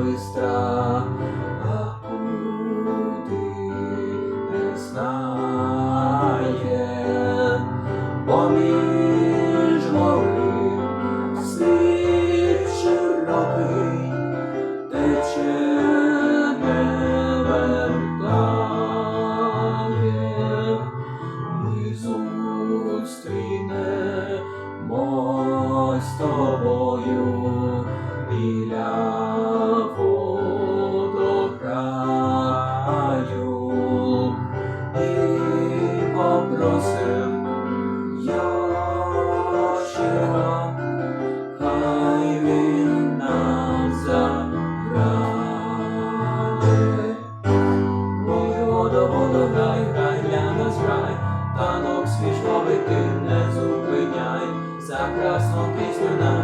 бистра, а куди не знає, поміж морів слід широкий тече не вертає, ми зустрінемо з тобою. Bila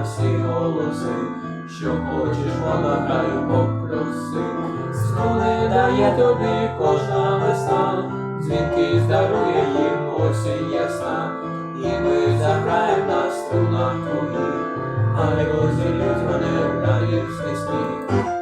всі голоси, що хочеш, граю, попроси. Струни дає тобі кожна весна, дзвінки здарує їм осінь ясна, і ми заграєм на струнах твоїх, хай розділють вони радісний сміх.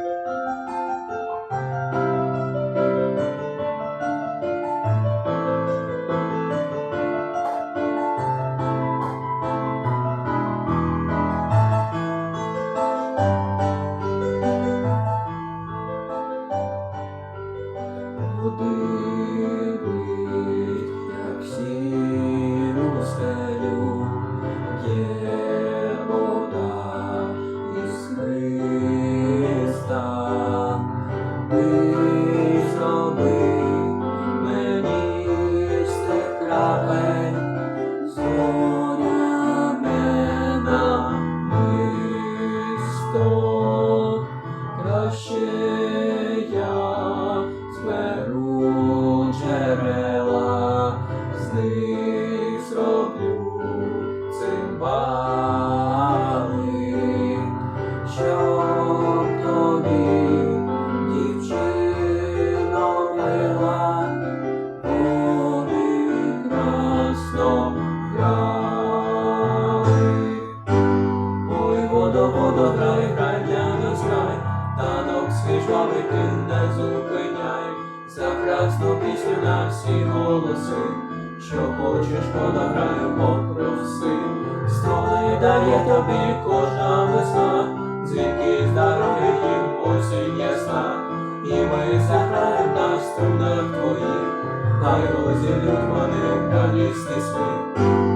Ти не зупиняй, за красну пісню на всі голоси, що хочеш, вода граю, попроси, струни дає тобі кожна весна, дзвінки здарує їм осінь ясна, і ми заграєм на струнах твоїх, хай розілють вони радісний сміх.